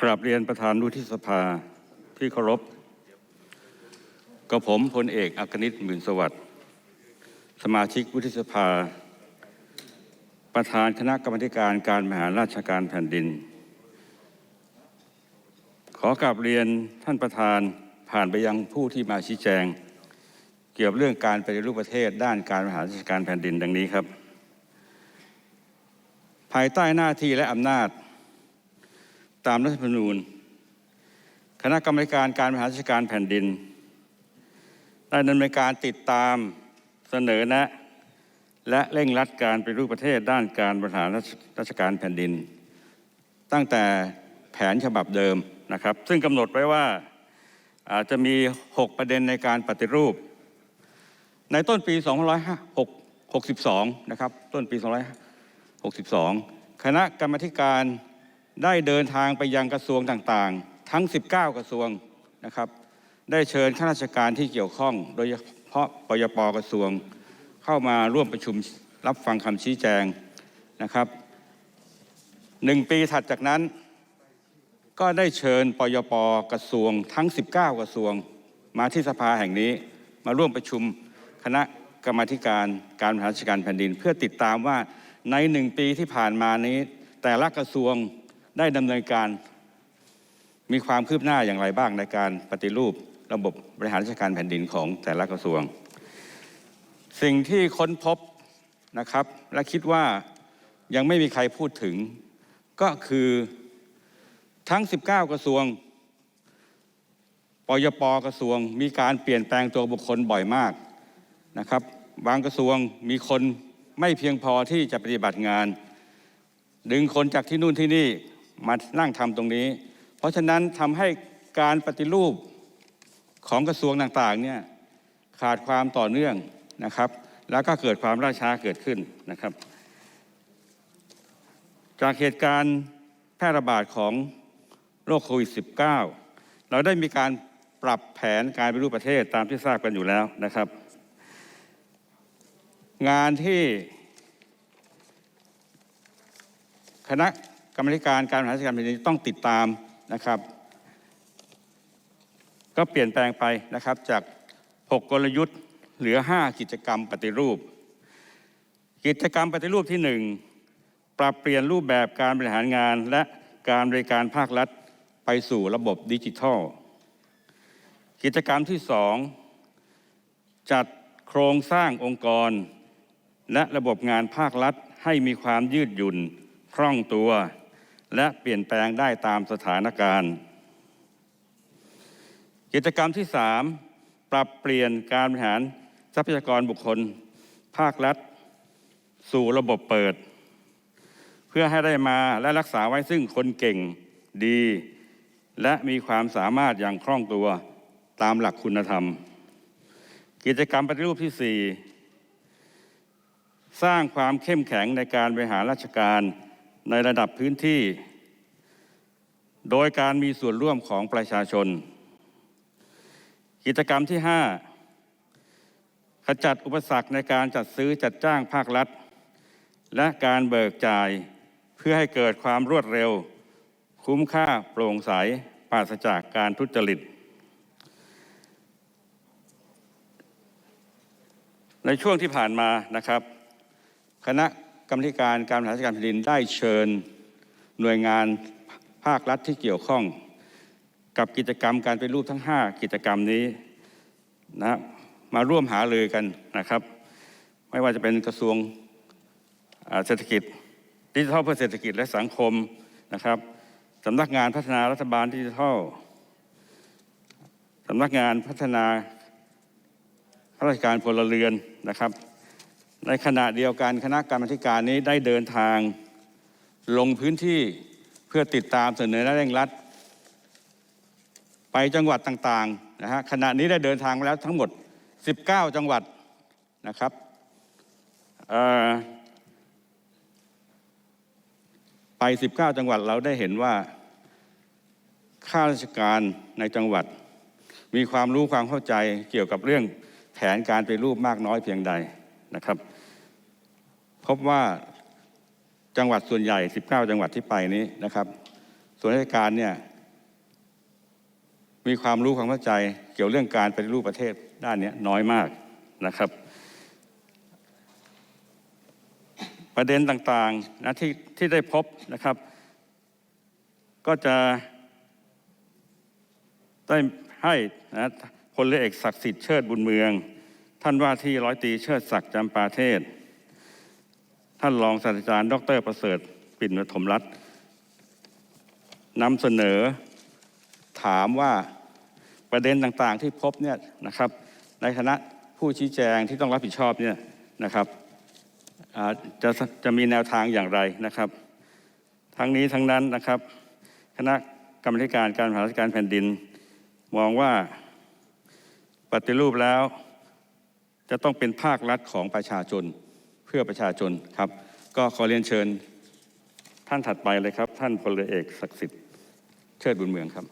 กราบเรียนประธานวุฒิสภาที่เคารพกับผมพลเอกอักนิตหมื่นสวัสดิ์สมาชิกวุฒิสภา ประธานคณะกรรมการการบริหารราชการแผ่นดิน ขอกราบเรียนท่านประธานผ่านไปยังผู้ที่มาชี้แจง เกี่ยวกับเรื่องการปฏิรูปประเทศด้านการบริหารราชการแผ่นดินดังนี้ครับ ภายใต้หน้าที่และอำนาจ ตามรัฐธรรมนูญ คณะกรรมการการบริหารราชการแผ่นดินได้ดำเนินการติดตามเสนอแนะ และเร่งรัดการปฏิรูปประเทศด้านการบริหารราชการแผ่นดิน ตั้งแต่แผนฉบับเดิมนะครับ ซึ่งกำหนดไว้ว่าอาจจะมี 6 ประเด็นในการปฏิรูป ในต้นปี 2562 นะครับ ต้นปี 2562 คณะกรรมธิการ ได้เดินทางไปยังกระทรวงต่างๆ ทั้ง 19 กระทรวงนะครับ ได้เชิญข้าราชการที่เกี่ยวข้อง โดยเฉพาะปยปกระทรวง เข้ามาร่วมประชุมรับฟังคำชี้แจงนะครับหนึ่งปีถัดจากนั้น ก็ได้เชิญปยปกระทรวงทั้ง 19 กระทรวง มาที่สภาแห่งนี้มาร่วมประชุมคณะกรรมาธิการการบริหารราชการแผ่นดิน เพื่อติดตามว่าในหนึ่งปีที่ผ่านมานี้ แต่ละกระทรวง ได้ดำเนินการมีความคืบหน้าอย่างไรบ้างในการปฏิรูประบบบริหารราชการแผ่นดินของแต่ละกระทรวง สิ่งที่ค้นพบนะครับ และคิดว่ายังไม่มีใครพูดถึง ก็คือทั้ง 19 กระทรวงปยปกระทรวง มีการเปลี่ยนแปลงตัวบุคคลบ่อยมากนะครับ บางกระทรวงมีคนไม่เพียงพอที่จะปฏิบัติงาน ดึงคนจากที่นู่นที่นี่ มานั่งทำตรงนี้ เพราะฉะนั้นทำให้การปฏิรูปของกระทรวงต่างๆเนี่ยขาดความต่อเนื่องนะครับ แล้วก็เกิดความล่าช้าเกิดขึ้นนะครับ จากเหตุการณ์แพร่ระบาดของโรคโควิด -19 เราได้มีการปรับแผนการปฏิรูปประเทศตามที่ทราบกันอยู่แล้วนะครับ งานที่คณะ กรรมธิการการบริหารราชการแผ่นดินต้องติดตามนะครับ ก็เปลี่ยนแปลงไปนะครับจาก 6 กลยุทธ์เหลือ 5 กิจกรรมปฏิรูป กิจกรรมปฏิรูปที่ 1 ปรับเปลี่ยนรูปแบบการบริหารงานและการบริการภาครัฐไปสู่ระบบดิจิทัล กิจกรรมที่ 2 จัดโครงสร้างองค์กร และระบบงานภาครัฐให้มีความยืดหยุ่นคล่องตัว และเปลี่ยนแปลงได้ตามสถานการณ์ กิจกรรมที่ 3 ปรับเปลี่ยนการบริหารทรัพยากรบุคคล ภาครัฐ สู่ระบบเปิด เพื่อให้ได้มาและรักษาไว้ซึ่งคนเก่งดี และมีความสามารถอย่างคล่องตัวตามหลักคุณธรรม กิจกรรมปฏิรูปที่ 4 สร้างความเข้มแข็งในการบริหารราชการ ในระดับพื้นที่ โดยการมีส่วนร่วมของประชาชน กิจกรรมที่ 5 ขจัดอุปสรรคในการจัดซื้อจัดจ้างภาครัฐ และการเบิกจ่ายเพื่อให้เกิดความรวดเร็ว คุ้มค่าโปร่งใสปราศจากการทุจริตในช่วงที่ผ่านมานะครับ คณะ รรมการการบริหารราชการแผ่นดินได้เชิญหน่วยงานภาครัฐที่เกี่ยวข้อง กับกิจกรรมการเป็นรูปทั้ง 5 กิจกรรมนี้นะมาร่วมหาเลยกันนะครับ ไม่ว่าจะเป็นกระทรวงเศรษฐกิจดิจิทัลเพื่อเศรษฐกิจและสังคมนะครับสำนักงานพัฒนารัฐบาลดิจิทัลสำนักงานพัฒนาข้าราชการพลเรือนนะครับ ในขณะเดียวกันคณะกรรมการนี้ได้เดินทางลงพื้นที่เพื่อติดตามเสนอและเร่งรัด ไปจังหวัดต่างๆนะฮะขณะนี้ได้เดินทางมาแล้วทั้งหมด 19 จังหวัดนะครับไป 19 จังหวัดเราได้เห็นว่าข้าราชการในจังหวัด มีความรู้ความเข้าใจเกี่ยวกับเรื่องแผนการไปรูปมากน้อยเพียงใดนะครับ พบว่าจังหวัดส่วนใหญ่ 19 จังหวัดที่ไปนี้นะครับส่วนราชการเนี่ยมีความรู้ความเข้าใจเกี่ยวเรื่องการปฏิรูปประเทศด้านนี้น้อยมากนะครับ ประเด็นต่างๆนะที่ที่ได้พบนะครับ ก็จะได้ให้นะพลเรือเอกศักดิ์สิทธิ์เชิดบุญเมือง ท่านว่าที่ร้อยตรีเชิดศักดิ์จำปาเทศ ท่านรองศาสตราจารย์ ดร ประเสริฐ ปิ่นปฐมรัตน์นำเสนอถามว่าประเด็นต่างๆที่พบเนี่ยนะครับ ในคณะผู้ชี้แจงที่ต้องรับผิดชอบเนี่ยนะครับจะจะมีแนวทางอย่างไรนะครับ ทั้งนี้ทั้งนั้นนะครับ คณะกรรมการการบริหาราชการแผ่นดิน มองว่าปฏิรูปแล้ว จะต้องเป็นภาครัฐของประชาชน พื่อประชาชนครับ ก็ขอเรียนเชิญท่านถัดไปเลยครับ ท่านพลเอเอกศักดิ์สิทธิ์เชิดบุญเมืองครับ